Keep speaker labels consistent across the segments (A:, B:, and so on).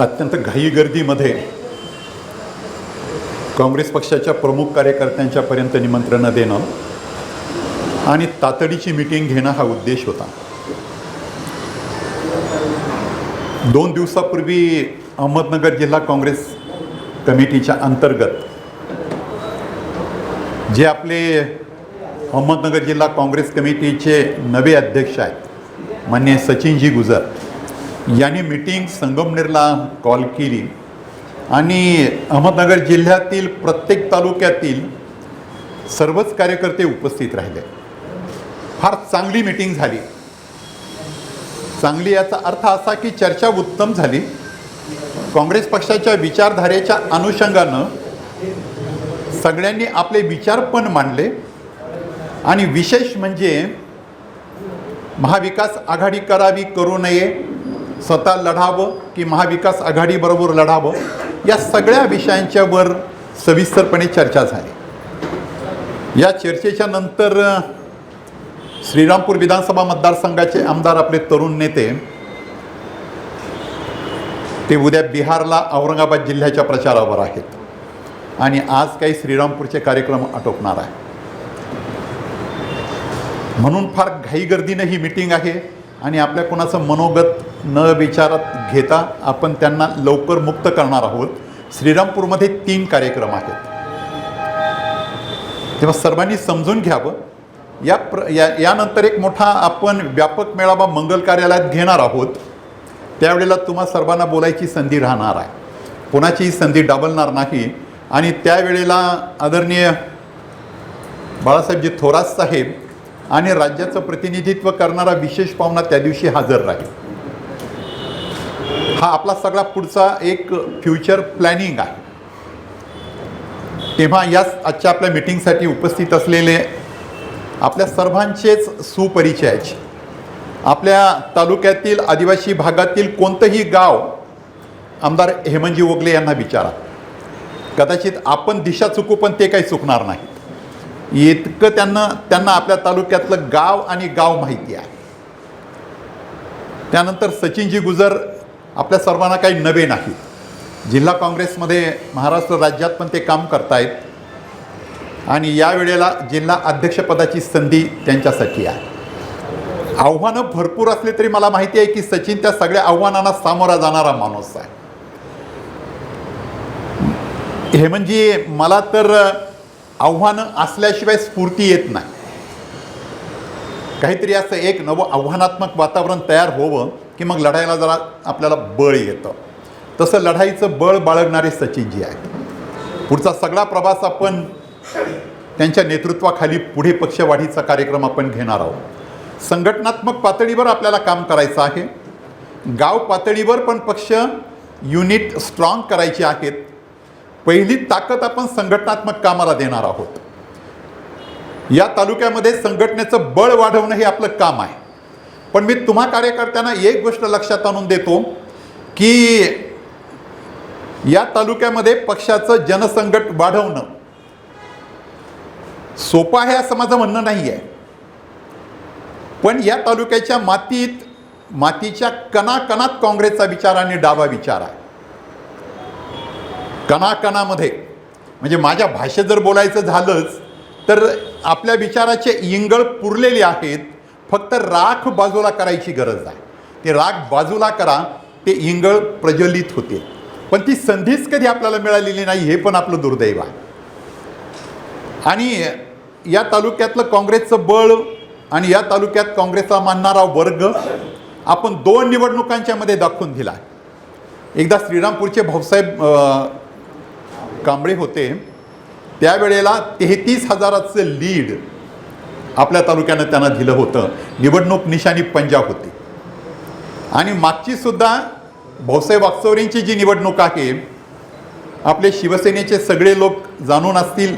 A: अत्यंत घाई गर्दीमध्ये काँग्रेस पक्षाच्या प्रमुख कार्यकर्त्यांच्यापर्यंत निमंत्रणं देणं आणि तातडीची मिटिंग घेणं हा उद्देश होता. दोन दिवसापूर्वी अहमदनगर जिल्हा काँग्रेस कमिटीच्या अंतर्गत जे आपले अहमदनगर जिल्हा काँग्रेस कमिटीचे नवे अध्यक्ष आहेत मान्य सचिनजी गुजर यांनी मिटिंग संगमनेरला कॉल केली. आणि अहमदनगर जिल्ह्यातील प्रत्येक तालुक्यातील सर्वच कार्यकर्ते उपस्थित राहिले. फार चांगली मिटिंग झाली. चांगली याचा अर्थ असा की चर्चा उत्तम झाली. काँग्रेस पक्षाच्या विचारधारेच्या अनुषंगानं सगळ्यांनी आपले विचार पण मांडले. आणि विशेष म्हणजे महाविकास आघाडी करावी करू नये स्वतः लढावं की महाविकास आघाडीबरोबर लढावं या सगळ्या विषयांच्यावर सविस्तरपणे चर्चा झाली. या चर्चेच्या नंतर श्रीरामपूर विधानसभा मतदारसंघाचे आमदार आपले तरुण नेते ते उद्या बिहारला औरंगाबाद जिल्ह्याच्या प्रचारावर आहेत. आणि आज काही श्रीरामपूरचे कार्यक्रम आटोपणार आहे. म्हणून फार घाईगर्दीनं ही मिटिंग आहे आणि आपल्या कोणाचं मनोगत न विचारात घेता आपण त्यांना लवकर मुक्त करणार आहोत. श्रीरामपूरमध्ये तीन कार्यक्रम आहेत. तेव्हा सर्वांनी समजून घ्यावं. या प्र या यानंतर एक मोठा आपण व्यापक मेळावा मंगल कार्यालयात घेणार आहोत. त्यावेळेला तुम्हा सर्वांना बोलायची संधी राहणार आहे. कोणाचीही संधी डाबलणार नाही. आणि त्यावेळेला आदरणीय बाळासाहेबजी थोरात साहेब आणि राज्याचं प्रतिनिधित्व करणारा विशेष पाहुणा त्या दिवशी हजर राहील. हा आपला सगळा पुढचा एक फ्युचर प्लॅनिंग आहे. तेव्हा याच आजच्या आपल्या मिटिंगसाठी उपस्थित असलेले आपल्या सर्वांचेच सुपरिचयाचे आपल्या तालुक्यातील आदिवासी भागातील कोणतंही गाव आमदार हेमंतजी ओगले यांना विचारा. कदाचित आपण दिशा चुकू पण ते काही चुकणार नाहीत. इतकं त्यांना त्यांना आपल्या तालुक्यातलं गाव आणि गाव माहिती आहे. त्यानंतर सचिनजी गुजर आपल्या सर्वांना काही नवे नाही. जिल्हा काँग्रेसमध्ये महाराष्ट्र राज्यात पण ते काम करतायत. आणि या वेळेला जिल्हा अध्यक्षपदाची संधी त्यांच्यासाठी आहे. आव्हानं भरपूर असले तरी मला माहिती आहे की सचिन त्या सगळ्या आव्हानांना सामोरा जाणारा माणूस आहे. हे म्हणजे मला तर आव्हानं असल्याशिवाय स्फूर्ती येत नाही. काहीतरी असं एक नवं आव्हानात्मक वातावरण तयार होवं की मग लढायला जरा आपल्याला बळ येतं. तसं लढाईचं बळ बाळगणारे सचिनजी आहेत. पुढचा सगळा प्रवास आपण त्यांच्या नेतृत्वाखाली पुढे पक्षवाढीचा कार्यक्रम आपण घेणार आहोत. संघटनात्मक पातळीवर आपल्याला काम करायचं आहे. गाव पातळीवर पण पक्ष युनिट स्ट्रॉंग करायची आहेत. पहिली ताकद आपण संघटनात्मक कामाला देणार आहोत. या तालुक्यामध्ये संघटनेचं बळ वाढवणं हे आपलं काम आहे. पण मी तुम्हा कार्यकर्त्यांना एक गोष्ट लक्षात आणून देतो की या तालुक्यामध्ये पक्षाचं जनसंकट वाढवणं सोपं आहे असं माझं म्हणणं नाही आहे पण या तालुक्याच्या मातीत मातीच्या कणाकणात काँग्रेसचा विचार आणि डावा विचार आहे. कणाकणामध्ये म्हणजे माझ्या भाषेत जर बोलायचं झालंच तर आपल्या विचाराचे इंगळ पुरलेले आहेत फक्त राख बाजूला करायची गरज आहे ते राख बाजूला करा ते इंगळ प्रज्वलित होते. पण ती संधीच कधी आपल्याला मिळालेली नाही हे पण आपलं दुर्दैव आहे. आणि या तालुक्यातलं काँग्रेसचं बळ आणि या तालुक्यात काँग्रेसचा मानणारा वर्ग आपण दोन निवडणुकांच्या मध्ये दाखवून दिला. एकदा श्रीरामपूरचे भाऊसाहेब कांबळे होते. त्यावेळेला तेहतीस हजाराचं लीड आपल्या तालुक्यानं त्यांना दिलं होतं. निवडणूक निशाणी पंजाब होती. आणि मागचीसुद्धा भाऊसाहेब वागचौरींची जी निवडणूक आहे आपले शिवसेनेचे सगळे लोक जाणून असतील.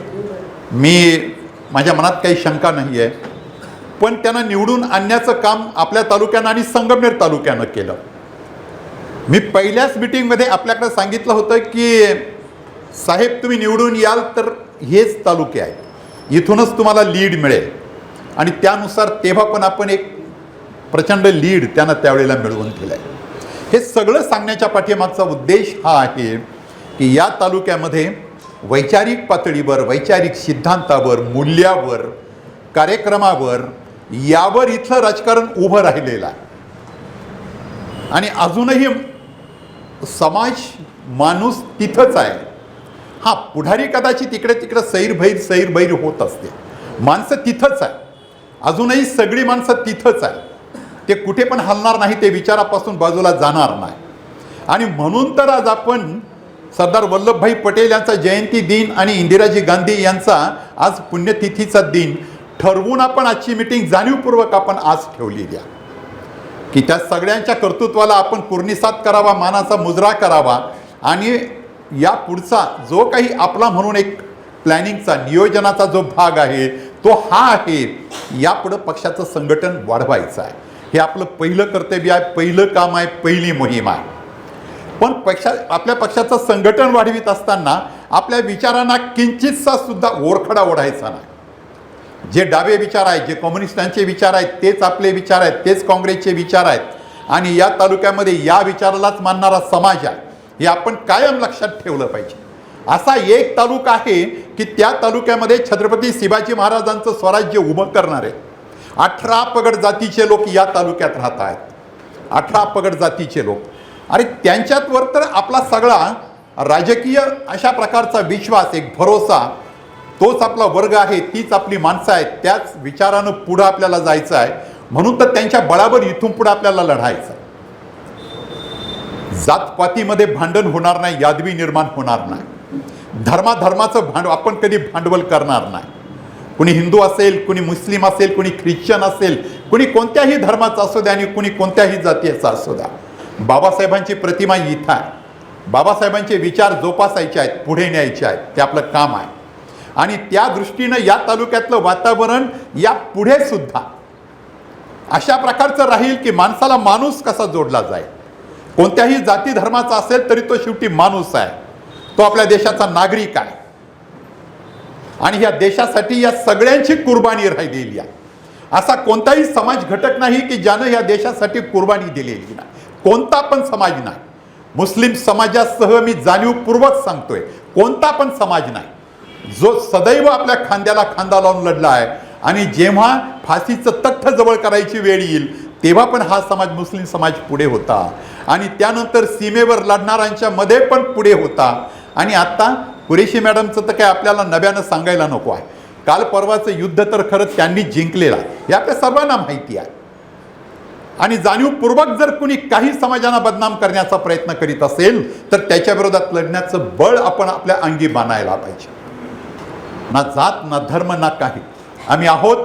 A: मी माझ्या मनात काही शंका नाही आहे. पण त्यांना निवडून आणण्याचं काम आपल्या तालुक्यानं आणि संगमनेर तालुक्यानं केलं. मी पहिल्याच मिटिंगमध्ये आपल्याकडे सांगितलं होतं की साहेब तुम्ही निवडून याल तर हेच तालुके आहेत. इथूनच तुम्हाला लीड मिळेल. आणि त्यानुसार तेव्हा पण आपण एक प्रचंड लीड त्यांना त्यावेळेला मिळवून दिलं आहे हे सगळं सांगण्याच्या पाठीमागचा उद्देश हा आहे की या तालुक्यामध्ये वैचारिक पातळीवर वैचारिक सिद्धांतावर मूल्यावर कार्यक्रमावर यावर इथलं राजकारण उभं राहिलेलं आहे. आणि अजूनही समाज माणूस तिथंच आहे. हा पुढारी कदाचित इकडे तिकडे सैरभैर सैरभैर होत असते. माणसं तिथंच आहे. अजूनही सगळी माणसं तिथंच आहे ते कुठे पण हलणार नाही ते विचारापासून बाजूला जाणार नाही. आणि म्हणून तर आज आपण सरदार वल्लभभाई पटेल यांचा जयंती दिन आणि इंदिराजी गांधी यांचा आज पुण्यतिथीचा दिन ठरवून आपण आजची मिटिंग जाणीवपूर्वक आपण आज ठेवली द्या की त्या सगळ्यांच्या कर्तृत्वाला आपण पूर्णिसात करावा मानाचा मुजरा करावा आणि या पुढचा जो काही आपला म्हणून एक प्लॅनिंगचा नियोजनाचा जो भाग आहे तो हा आहे. यापुढं पक्षाचं संघटन वाढवायचं आहे. हे आपलं पहिलं कर्तव्य आहे पहिलं काम आहे पहिली मोहीम आहे. पण पक्षा आपल्या पक्षाचं संघटन वाढवित असताना आपल्या विचारांना किंचितसा सुद्धा ओरखडा ओढायचा नाही. जे डावे विचार आहेत जे कम्युनिस्टांचे विचार आहेत तेच आपले विचार आहेत तेच काँग्रेसचे विचार आहेत. आणि या तालुक्यामध्ये या विचारालाच मानणारा समाज आहे. हे आपण कायम लक्षात ठेवलं पाहिजे. असा एक तालुका आहे की त्या तालुक्यामध्ये छत्रपती शिवाजी महाराजांचं स्वराज्य उभं करणार आहे अठरा पगड जातीचे लोक या तालुक्यात राहत आहेत. अठरा पगड जातीचे लोक. आणि त्यांच्यावर तर आपला सगळा राजकीय अशा प्रकारचा विश्वास एक भरोसा तोच आपला वर्ग आहे तीच आपली माणसं आहेत त्याच विचारानं पुढं आपल्याला जायचं आहे. म्हणून तर त्यांच्या बळावर इथून पुढं आपल्याला लढायचं. जातपातीमध्ये भांडण होणार नाही यादवी निर्माण होणार नाही. धर्माधर्माचं भांड आपण कधी भांडवल करणार नाही. कुणी हिंदू असेल कुणी मुस्लिम असेल कुणी ख्रिश्चन असेल कुणी कोणत्याही धर्माचा असू द्या आणि कुणी कोणत्याही जातीचा असू द्या. बाबासाहेबांची प्रतिमा इथं आहे. बाबासाहेबांचे विचार जोपासायचे आहेत पुढे न्यायचे आहेत ते आपलं काम आहे. आणि त्या दृष्टीनं या तालुक्यातलं वातावरण या पुढे सुद्धा अशा प्रकारचं राहील की माणसाला माणूस कसा जोडला जाईल? कोणत्याही जाती धर्माचा असेल तरी तो शेवटी माणूस आहे. तो आपल्या देशाचा नागरिक आहे. आणि या देशासाठी या सगळ्यांची कुर्बानी राहिलेली आहे. असा कोणताही समाज घटक नाही की ज्यानं या देशासाठी कुर्बानी दिलेली नाही. कोणता पण समाज नाही. मुस्लिम समाजासह मी जाणीवपूर्वक सांगतोय कोणता पण समाज नाही. जो सदैव आपल्या खांद्याला खांदा लावून लढला आहे आणि जेव्हा फाशीचं तथ्य जवळ करायची वेळ येईल तेव्हा पण हा समाज मुस्लिम समाज पुढे होता. आणि त्यानंतर सीमेवर लढणाऱ्यांच्या मध्ये पण पुढे होता. आणि आता कुरेशी मॅडमचं तर काय आपल्याला नव्यानं सांगायला नको आहे. काल परवाचं युद्ध तर खरंच त्यांनी जिंकलेलं हे आपल्या सर्वांना माहिती आहे. आणि जाणीवपूर्वक जर कुणी काही समाजांना बदनाम करण्याचा प्रयत्न करीत असेल तर त्याच्या विरोधात लढण्याचं बळ आपण आपल्या अंगी बांधायला पाहिजे. ना जात ना धर्म ना काही. आम्ही आहोत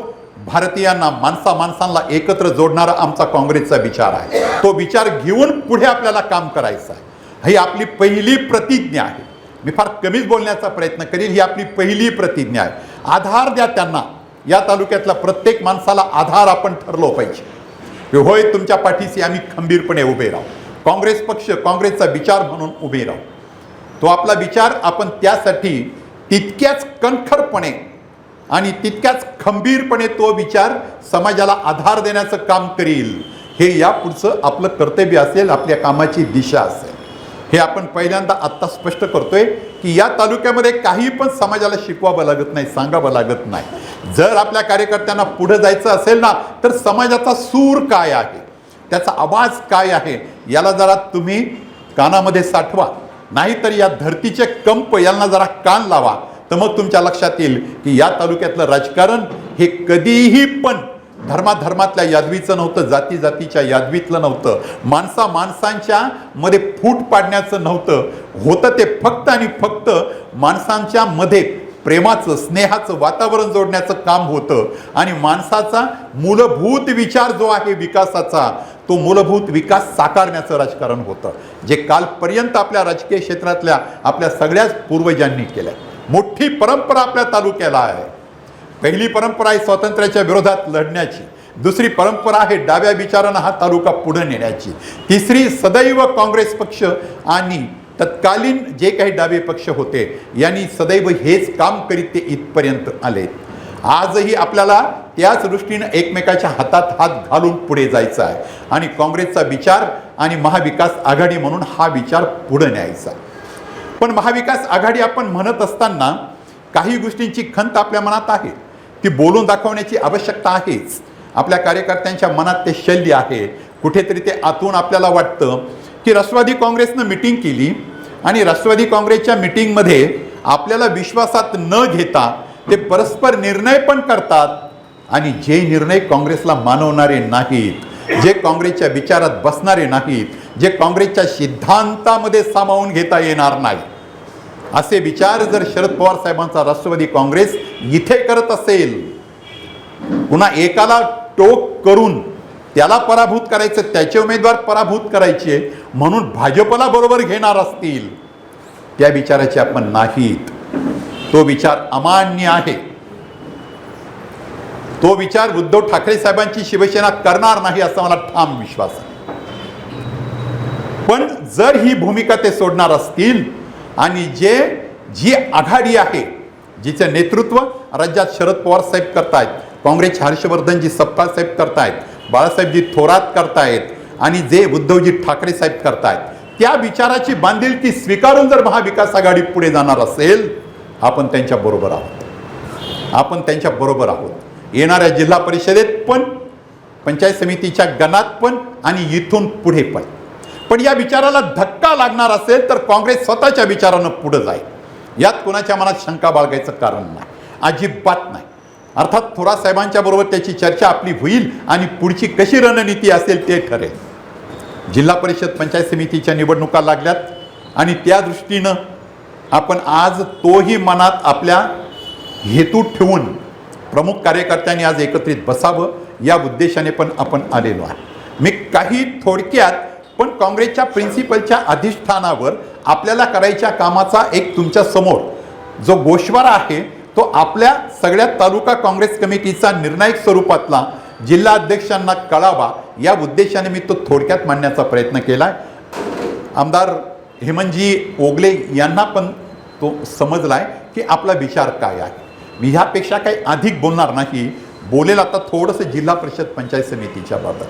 A: भारतीयांना माणसा माणसांना एकत्र जोडणारा आमचा काँग्रेसचा विचार आहे. तो विचार घेऊन पुढे आपल्याला काम करायचं आहे. ही आपली पहिली प्रतिज्ञा आहे. मी फार कमीच बोलण्याचा प्रयत्न करील ही आपली पहिली प्रतिज्ञा आहे. आधार द्या त्यांना. या तालुक्यातल्या प्रत्येक माणसाला आधार आपण ठरलो पाहिजे. की होय तुमच्या पाठीशी आम्ही खंबीरपणे उभे राहू. काँग्रेस पक्ष काँग्रेसचा विचार म्हणून उभे राहू. तो आपला विचार आपण त्यासाठी तितक्याच कणखरपणे आणि तितक्याच खंबीरपणे तो विचार समाजाला आधार देण्याचं काम करील. हे या पुढचं आपलं कर्तव्य असेल आपल्या कामाची दिशा असेल. हे आपण पहिल्यांदा आत्ता स्पष्ट करतोय की या तालुक्यामध्ये काही पण समाजाला शिकवावं लागत नाही सांगावं लागत नाही. जर आपल्या कार्यकर्त्यांना पुढे जायचं असेल ना तर समाजाचा सूर काय आहे? त्याचा आवाज काय आहे? याला जरा तुम्ही कानामध्ये साठवा. नाहीतर या धरतीचे कंप यांना जरा कान लावा. तर मग तुमच्या लक्षात येईल की या तालुक्यातलं राजकारण हे कधीही पण धर्माधर्मातल्या यादवीचं नव्हतं जाती जातीच्या यादवीतलं नव्हतं. माणसा माणसांच्या मध्ये फूट पाडण्याचं नव्हतं. होतं ते फक्त आणि फक्त माणसांच्या मध्ये प्रेमाचं स्नेहाचं वातावरण जोडण्याचं काम होतं. आणि माणसाचा मूलभूत विचार जो आहे विकासाचा तो मूलभूत विकास साकारण्याचं राजकारण होतं. जे कालपर्यंत आपल्या राजकीय क्षेत्रातल्या आपल्या सगळ्याच पूर्वजांनी केलं मोठी परंपरा आपल्या तालुक्याला आहे. पहिली परंपरा आहे स्वातंत्र्याच्या विरोधात लढण्याची. दुसरी परंपरा आहे डाव्या विचारानं हा तालुका पुढे नेण्याची. तिसरी सदैव काँग्रेस पक्ष आणि तत्कालीन जे काही डावे पक्ष होते यांनी सदैव हेच काम करीत ते इथपर्यंत आले. आजही आपल्याला त्याच दृष्टीनं एकमेकाच्या हातात हात घालून पुढे जायचा आहे. आणि काँग्रेसचा विचार आणि महाविकास आघाडी म्हणून हा विचार पुढे न्यायचा. पण महाविकास आघाडी आपण म्हणत असताना काही गोष्टींची खंत आपल्या मनात आहे. ती बोलून दाखवण्याची आवश्यकता आहेच आपल्या कार्यकर्त्यांच्या मनात ते शल्य आहे. कुठेतरी ते आतून आपल्याला वाटतं की राष्ट्रवादी काँग्रेसनं मिटिंग केली आणि राष्ट्रवादी काँग्रेसच्या मिटिंगमध्ये आपल्याला विश्वासात न घेता ते परस्पर निर्णय पण करतात आणि जे निर्णय काँग्रेसला मानवणारे नाहीत जे काँग्रेसच्या विचारात बसणारे नाहीत जे काँग्रेसच्या सिद्धांतामध्ये सामावून घेता येणार नाही असे विचार जर शरद पवार साहेबांचा राष्ट्रवादी काँग्रेस इथे करत असेल पुन्हा एकाला टोक करून त्याला पराभूत करायचं त्याचे उमेदवार पराभूत करायचे म्हणून भाजपला बरोबर घेणार असतील त्या विचाराचे आपण नाहीत. तो विचार अमान्य आहे. तो विचार उद्धव ठाकरे साहेबांची शिवसेना करणार नाही असा मला ठाम विश्वास आहे. पण जर ही भूमिका ते सोडणार असतील आणि जे जी आघाडी आहे जिचं नेतृत्व राज्यात शरद पवार साहेब करतायत काँग्रेसचे हर्षवर्धनजी सपकाळ साहेब करतायत बाळासाहेबजी थोरात करतायत आणि जे उद्धवजी ठाकरे साहेब करतायत त्या विचाराची बांधिलकी स्वीकारून जर महाविकास आघाडी पुढे जाणार असेल आपण त्यांच्या बरोबर आहोत. आपण त्यांच्या बरोबर आहोत. येणाऱ्या जिल्हा परिषदेत पण पंचायत समितीच्या गणात पण आणि इथून पुढे पण. पण या विचाराला धक्का लागणार असेल तर काँग्रेस स्वतःच्या विचारानं पुढं जाईल. यात कोणाच्या मनात शंका बाळगायचं कारण नाही अजिबात नाही. अर्थात थोरा साहेबांच्या बरोबर त्याची चर्चा आपली होईल आणि पुढची कशी रणनीती असेल ते ठरेल. जिल्हा परिषद पंचायत समितीच्या निवडणुका लागल्यात आणि त्या दृष्टीनं आपण आज तोही मनात आपल्या हेतू ठेवून प्रमुख कार्यकर्त्यांनी आज एकत्रित बसावं या उद्देशाने पण आपण आलेलो आहे मी काही थोडक्यात पण काँग्रेसच्या प्रिन्सिपलच्या अधिष्ठानावर आपल्याला करायच्या कामाचा एक तुमच्यासमोर जो गोशवारा आहे तो आपल्या सगळ्या तालुका काँग्रेस कमिटीचा निर्णायक स्वरूपातला जिल्हा अध्यक्षांना कळावा या उद्देशाने मी तो थोडक्यात मांडण्याचा प्रयत्न केला आहे आमदार हेमंतजी ओगले यांना पण तो समजलाय की आपला विचार काय आहे. मी ह्यापेक्षा काही अधिक बोलणार नाही. बोलेल आता थोडंसं जिल्हा परिषद पंचायत समितीच्या बाबत.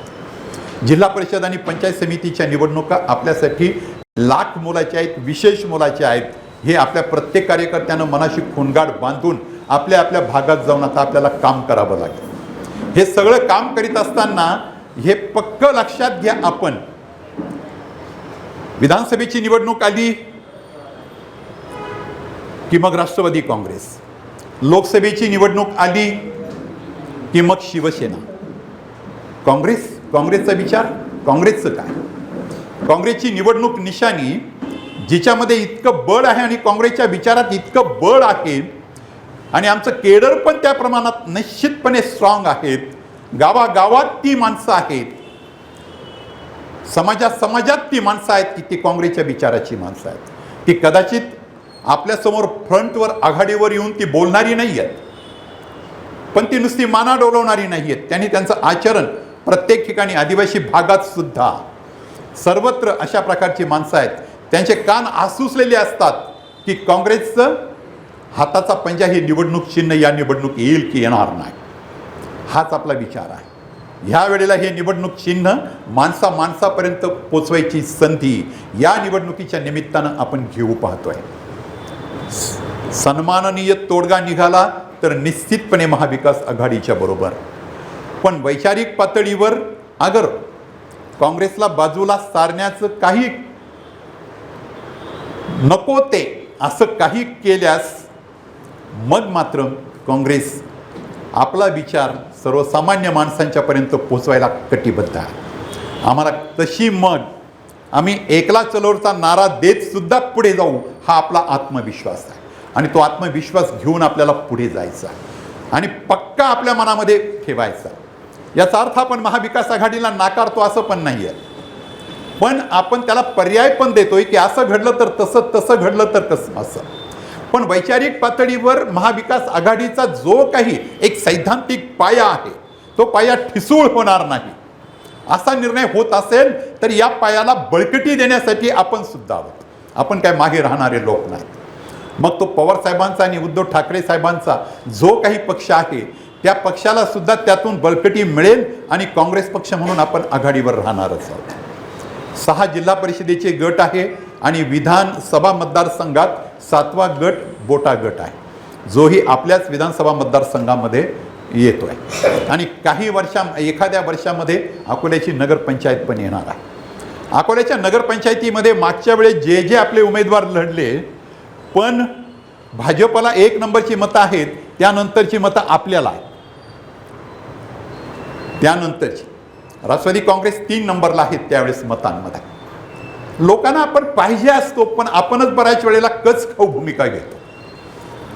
A: जिल्हा परिषद आणि पंचायत समितीच्या निवडणुका आपल्यासाठी लाख मोलाच्या आहेत विशेष मोलाच्या आहेत. हे आपल्या प्रत्येक कार्यकर्त्यानं मनाशी खोनगाड बांधून आपल्या आपल्या भागात जाऊन आता आपल्याला काम करावं लागेल. हे सगळं काम करीत असताना हे पक्क लक्षात घ्या आपण. विधानसभेची निवडणूक आली की मग राष्ट्रवादी काँग्रेस. लोकसभेची निवडणूक आली की मग शिवसेना. काँग्रेस काँग्रेसचा विचार काँग्रेसचं काय? काँग्रेसची निवडणूक निशाणी जिच्यामध्ये इतकं बळ आहे आणि काँग्रेसच्या विचारात इतकं बळ आहे आणि आमचं केडर पण त्या प्रमाणात निश्चितपणे स्ट्रॉंग आहेत. गावागावात ती माणसं आहेत. समाजात समाजात ती माणसं आहेत की ती काँग्रेसच्या विचाराची माणसं आहेत. ती कदाचित आपल्यासमोर फ्रंटवर आघाडीवर येऊन ती बोलणारी नाही आहेत पण ती नुसती माना डोलवणारी नाही आहेत त्यांनी त्यांचं आचरण प्रत्येक ठिकाणी आदिवासी भागात सुद्धा सर्वत्र अशा प्रकारची माणसं आहेत. त्यांचे कान आसुसलेले असतात की काँग्रेसचं हाताचा पंजा हे निवडणूक चिन्ह या निवडणूक येईल की येणार नाही. हाच आपला विचार आहे. ह्या वेळेला हे निवडणूक चिन्ह माणसा माणसापर्यंत पोचवायची संधी या निवडणुकीच्या निमित्तानं आपण घेऊ पाहतोय. सन्माननीय तोडगा निघाला तर निश्चितपणे महाविकास आघाडीच्या बरोबर. पण वैचारिक पातळीवर अगर काँग्रेसला बाजूला सारण्याचं काही नको ते असं काही केल्यास मग मात्र काँग्रेस आपला विचार सर्वसामान्य माणसांच्यापर्यंत पोचवायला कटिबद्ध आहे. आम्हाला तशी मग आम्ही एकला चलोरचा नारा देत सुद्धा पुढे जाऊ हा आपला आत्मविश्वास आहे. आणि तो आत्मविश्वास घेऊन आपल्याला पुढे जायचा आणि पक्का आपल्या मनामध्ये ठेवायचा याचा अर्थ आपण महाविकास आघाडीला नाकारतो असं पण नाही आहे पण आपण त्याला पर्याय पण देतोय की असं घडलं तर तसं तसं घडलं तर कसं असं. पण वैचारिक पातळीवर महाविकास आघाडीचा जो काही एक सैद्धांतिक पाया आहे तो पाया ठिसूळ होणार नाही. असा निर्णय होत असेल तर या पायाला बळकटी देण्यासाठी आपण सुद्धा आहोत. आपण काय मागे राहणारे लोक नाहीत मग तो पवार साहेबांचा आणि उद्धव ठाकरे साहेबांचा जो काही पक्ष आहे त्या पक्षाला सुद्धा त्यातून बळकटी मिळेल आणि काँग्रेस पक्ष म्हणून आपण आघाडीवर राहणारच आहोत. सहा जिल्हा परिषदेचे गट आहे आणि विधानसभा मतदारसंघात सातवा गट बोटा गट आहे. जोही आपल्याच विधानसभा मतदारसंघामध्ये येतो आहे आणि काही वर्षा एखाद्या वर्षामध्ये अकोल्याची नगरपंचायत पण येणार आहे. अकोल्याच्या नगरपंचायतीमध्ये मागच्या वेळेस जे जे आपले उमेदवार लढले पण भाजपला एक नंबरची मतं आहेत त्यानंतरची मतं आपल्याला आहेत. त्यानंतरची राष्ट्रवादी काँग्रेस तीन नंबरला आहेत त्यावेळेस मतांमध्ये. लोकांना आपण पाहिजे असतो पण आपणच बऱ्याच वेळेला कच खाऊ भूमिका घेतो.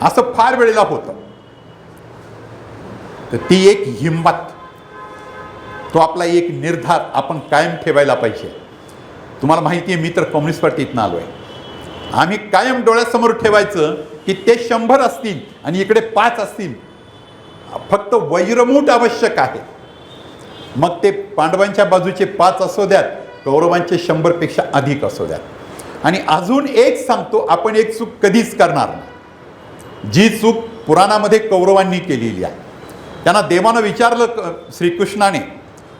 A: असं फार वेळेला होतं. तर ती एक हिंमत तो आपला एक निर्धार आपण कायम ठेवायला पाहिजे. तुम्हाला माहिती आहे मी तर कम्युनिस्ट पार्टीतनं आलो आहे आम्ही कायम डोळ्यासमोर ठेवायचं की ते शंभर असतील आणि इकडे पाच असतील. फक्त वैरमूठ आवश्यक आहे. मग ते पांडवांच्या बाजूचे पाच असो द्यात कौरवांचे शंभरपेक्षा अधिक असो द्यात. आणि अजून एक सांगतो आपण एक चूक कधीच करणार नाही. जी चूक पुराणामध्ये कौरवांनी केलेली आहे. त्यांना देवानं विचारलं क- श्रीकृष्णाने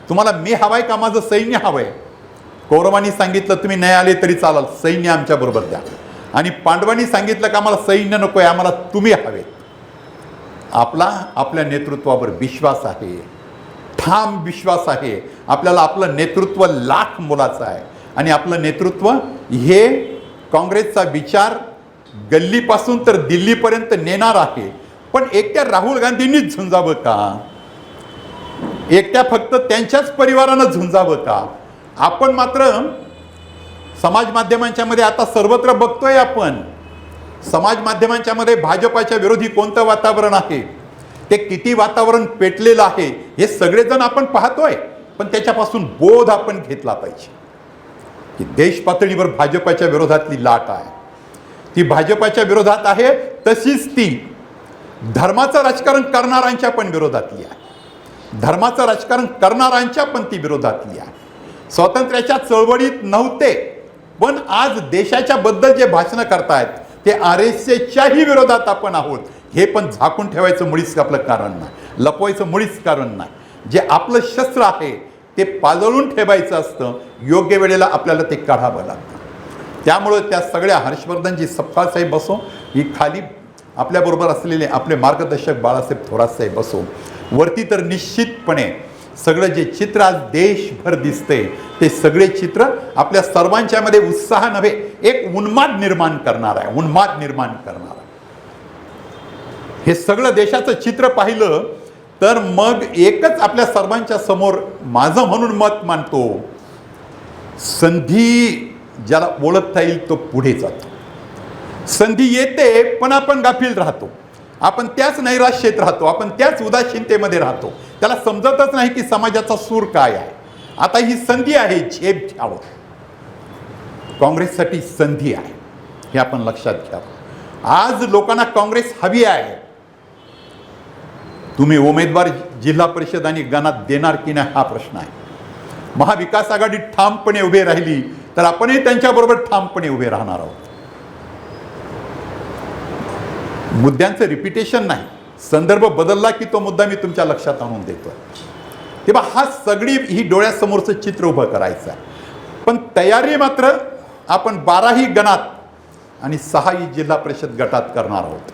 A: तुम्हाला मी हवाय का? माझं सैन्य हवंय. कौरवांनी सांगितलं तुम्ही नाही आले तरी चालाल सैन्य आमच्याबरोबर द्या. आणि पांडवांनी सांगितलं का आम्हाला सैन्य नको आहे आम्हाला तुम्ही हवे आपला आपल्या नेतृत्वावर विश्वास आहे. ठाम विश्वास आहे. आपल्याला आपलं नेतृत्व लाख मुलाचं आहे. आणि आपलं नेतृत्व हे काँग्रेसचा विचार गल्लीपासून तर दिल्लीपर्यंत नेणार आहे. पण एकट्या राहुल गांधींनीच झुंजावं का? एकट्या फक्त त्यांच्याच परिवारानं झुंजावं का? आपण मात्र समाज माध्यमांच्या मध्ये आता सर्वत्र बघतोय आपण. समाज माध्यमांच्या मध्ये भाजपाच्या विरोधी कोणतं वातावरण आहे? ते किती वातावरण पेटलेलं आहे हे सगळेजण आपण पाहतोय. पण त्याच्यापासून बोध आपण घेतला पाहिजे. की देश पातळीवर भाजपाच्या विरोधातली लाट आहे. ती भाजपाच्या विरोधात आहे तशीच ती धर्माचं राजकारण करणाऱ्यांच्या पण विरोधातली आहे. धर्माचं राजकारण करणाऱ्यांच्या पण ती विरोधातली आहे. स्वातंत्र्याच्या चळवळीत नव्हते पण आज देशाच्या बद्दल जे भाषणं करतायत ते आर एस एसच्याही विरोधात आपण आहोत. हे पण झाकून ठेवायचं मुळीच आपलं कारण नाही. लपवायचं मुळीच कारण नाही. जे आपलं शस्त्र आहे ते पाजळून ठेवायचं असतं योग्य वेळेला आपल्याला ते काढावं लागतं. त्यामुळं त्या सगळ्या हर्षवर्धनजी सपकाळसाहेब असो ही खाली आपल्याबरोबर असलेले आपले मार्गदर्शक बाळासाहेब थोरातसाहेब असो वरती तर निश्चितपणे सगळं जे चित्र आज देशभर दिसते ते सगळे चित्र आपल्या सर्वांच्यामध्ये उत्साह नव्हे एक उन्माद निर्माण करणार आहे उन्माद निर्माण करणार आहे. हे सगळं देशाचं चित्र पाहिलं तर मग एकच आपल्या सर्वांच्या समोर माझं म्हणून मत मानतो संधी ज्याला ओळखता येईल तो पुढे जातो. संधी येते पण आपण गाफील राहतो. आपण त्याच नैराश्येत राहतो आपण त्याच उदासीनतेमध्ये राहतो. त्याला समजतच नाही की समाजाचा सूर काय आहे. आता ही संधी आहे झेप घ्यावं काँग्रेससाठी संधी आहे हे आपण लक्षात घ्यावं आज लोकांना काँग्रेस हवी आहे. तुम्ही उमेदवार जिल्हा परिषद आणि गणात देणार की नाही हा प्रश्न आहे. महाविकास आघाडी ठामपणे उभे राहिली तर आपणही त्यांच्याबरोबर ठामपणे उभे राहणार आहोत. मुद्द्यांचं रिपिटेशन नाही. संदर्भ बदलला की तो मुद्दा मी तुमच्या लक्षात आणून देतो. तेव्हा हा सगळी ही डोळ्यासमोरचं चित्र उभं करायचं आहे. पण तयारी मात्र आपण बाराही गणात आणि सहाही जिल्हा परिषद गटात करणार आहोत.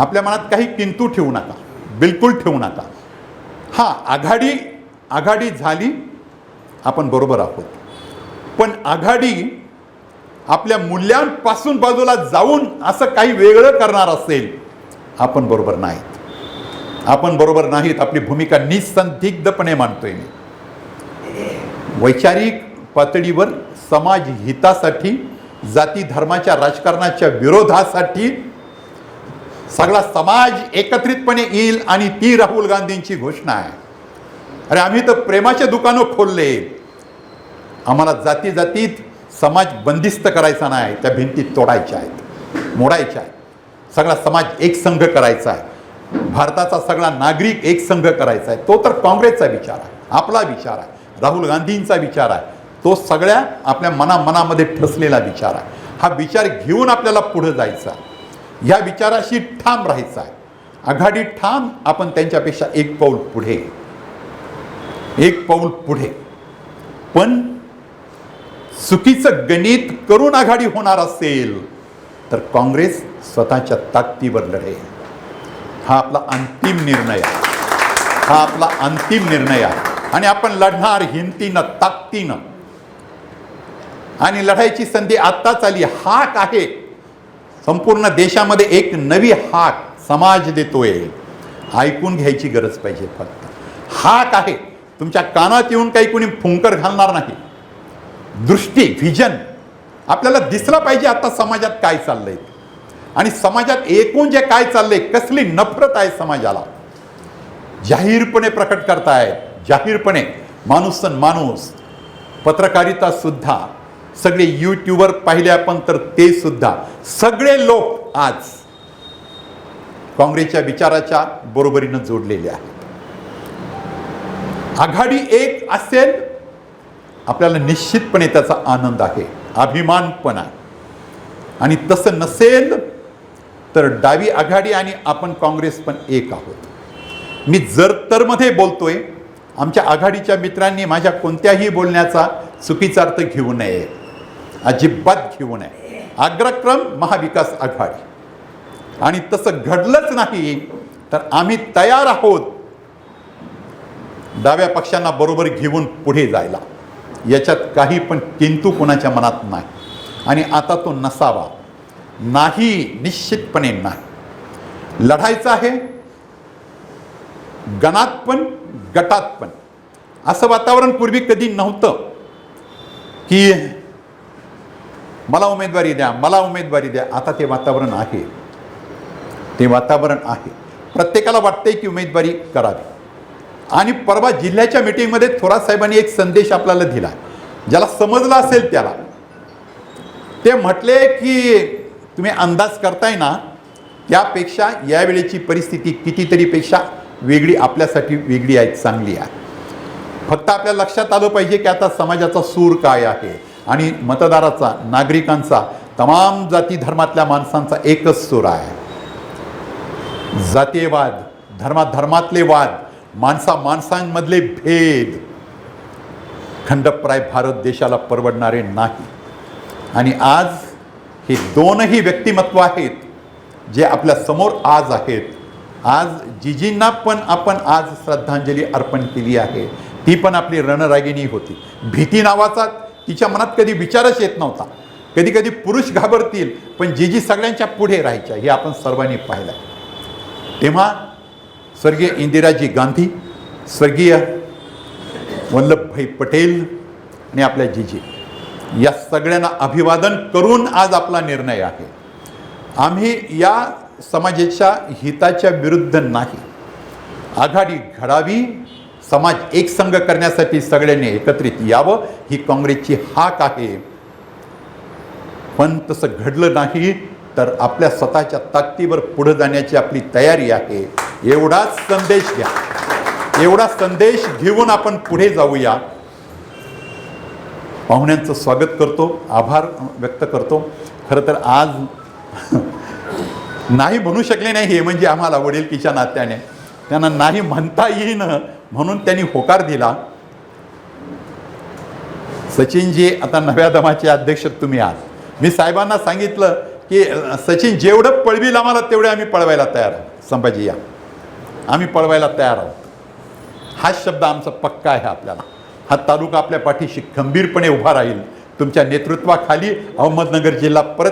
A: आपल्या मनात काही किंतू ठेवू नका बिलकुल ठेवू नका. हां आघाडी आघाडी झाली आपण बरोबर आहोत. पण आघाडी आपल्या मूल्यांपासून बाजूला जाऊन असं काही वेगळं करणार असेल आपण बरोबर नाहीत. आपण बरोबर नाहीत आपली भूमिका निसंदिग्धपणे मानतोय मी. वैचारिक पातळीवर समाज हितासाठी जाती धर्माच्या राजकारणाच्या विरोधासाठी सगळा समाज एकत्रितपणे येईल आणि ती राहुल गांधींची घोषणा आहे. अरे आम्ही तर प्रेमाचे दुकानं खोलले. आम्हाला जाती जातीत समाज बंदिस्त करायचा नाही. त्या भिंती तोडायच्या आहेत मोडायच्या आहेत. सगळा समाज एकसंघ करायचा आहे. भारताचा सगळा नागरिक एकसंघ करायचा आहे. तो तर काँग्रेसचा विचार आहे आपला विचार आहे राहुल गांधींचा विचार आहे. तो सगळ्या आपल्या मना मनामध्ये ठसलेला विचार आहे. हा विचार घेऊन आपल्याला पुढं जायचा ह्या विचाराशी ठाम राहायचं आहे. आघाडी ठाम आपण त्यांच्यापेक्षा एक पाऊल पुढे. एक पाऊल पुढे. पण चुकीचं गणित करून आघाडी होणार असेल तर काँग्रेस स्वतःच्या ताकदीवर लढेल. हा आपला अंतिम निर्णय आहे. हा आपला अंतिम निर्णय आहे. आणि आपण लढणार हिमतीनं ताकदीनं. आणि लढाईची संधी आत्ताच आली. हाक आहे. संपूर्ण देशामध्ये एक नवी हाक समाज देतोय. ऐकून घ्यायची गरज पाहिजे फक्त. हाक आहे. तुमच्या कानात येऊन काही कोणी फुंकर घालणार नाही. दृष्टी व्हिजन आपल्याला दिसलं पाहिजे आता समाजात काय चाललंय. आणि समाजात एकूण जे काय चाललंय कसली नफरत आहे समाजाला. जाहीरपणे प्रकट करतायत. जाहीरपणे माणूस सण माणूस पत्रकारिता सुद्धा सगळे यूट्यूबर पाहिले आपण तर ते सुद्धा. सगळे लोक आज काँग्रेसच्या विचाराच्या बरोबरीनं जोडलेले आहेत. आघाडी एक असेल आपल्याला निश्चितपणे त्याचा आनंद आहे अभिमान पण आहे. आणि तसं नसेल तर डावी आघाडी आणि आपण काँग्रेस पण एक आहोत. मी जर तरमध्ये बोलतोय आमच्या आघाडीच्या मित्रांनी माझ्या कोणत्याही बोलण्याचा चुकीचा अर्थ घेऊ नये. अजिबात घेऊ नये. अग्रक्रम महाविकास आघाडी. आणि तसं घडलंच नाही तर आम्ही तयार आहोत डाव्या पक्षांना बरोबर घेऊन पुढे जायला. याच्यात काही पण किंतू कोणाच्या मनात नाही. आणि आता तो नसावा. नाही निश्चितपणे नाही. लढायचं आहे गणात पण गटात पण. असं वातावरण पूर्वी कधी नव्हतं की मला उमेदवारी द्या मला उमेदवारी द्या. आता ते वातावरण आहे. ते वातावरण आहे. प्रत्येकाला वाटतंय की उमेदवारी करावी. आणि परवा जिल्ह्याच्या मिटिंगमध्ये थोरात साहेबांनी एक संदेश आपल्याला दिला. ज्याला समजला असेल त्याला. ते म्हटले की तुम्ही अंदाज करताय ना त्यापेक्षा यावेळेची परिस्थिती कितीतरीपेक्षा वेगळी आपल्यासाठी वेगळी आहे चांगली आहे. फक्त आपल्या लक्षात आलं पाहिजे की आता समाजाचा सूर काय आहे. आणि मतदाराचा नागरिकांचा तमाम जाती धर्मातल्या माणसांचा एकच सूर आहे. जातीयवाद धर्माधर्मातले वाद माणसा माणसांमधले भेद खंडप्राय भारत देशाला परवडणारे नाही. आणि आज हे दोनही व्यक्तिमत्व आहेत जे आपल्यासमोर आज आहेत. आज जिजींना पण आपण आज श्रद्धांजली अर्पण केली आहे. ती पण आपली रणरागिणी होती. भीती नावाचा तिच्या मनात कधी विचारच येत नव्हता. कधी कधी पुरुष घाबरतील पण जिजी सगळ्यांच्या पुढे राहायच्या हे आपण सर्वांनी पाहिलं तेव्हा स्वर्गीय इंदिराजी गांधी स्वर्गीय वल्लभभाई पटेल आणि आपल्या जिजी या सगळ्यांना अभिवादन करून आज आपला निर्णय आहे. आम्ही या समाजाच्या हिताच्या विरुद्ध नाही. आघाडी घडावी समाज एकसंग करण्यासाठी सगळ्यांनी एकत्रित यावं ही काँग्रेसची हाक आहे. पण तसं घडलं नाही तर आपल्या स्वतःच्या ताकदीवर पुढे जाण्याची आपली तयारी आहे. एवढाच संदेश घ्या एवढा संदेश घेऊन आपण पुढे जाऊया. पाहुण्यांचं स्वागत करतो आभार व्यक्त करतो. खरं तर आज नाही म्हणू शकले नाही हे म्हणजे आम्हाला वडीलकीच्या नात्याने. त्यांना नाही म्हणता येईन. म्हणून त्यांनी होकार दिला. सचिनजी आता नव्या दमाचे अध्यक्ष तुम्ही आहात. मी साहेबांना सांगितलं की सचिन जेवढं पळवील आम्हाला तेवढे आम्ही पळवायला तयार आहोत. संभाजी या. आम्ही पळवायला तयार आहोत. हा शब्द आमचा पक्का आहे आपल्याला. हा तालुका आपल्या पाठीशी खंबीरपणे उभा राहील. तुमच्या नेतृत्वाखाली अहमदनगर जिल्हा परत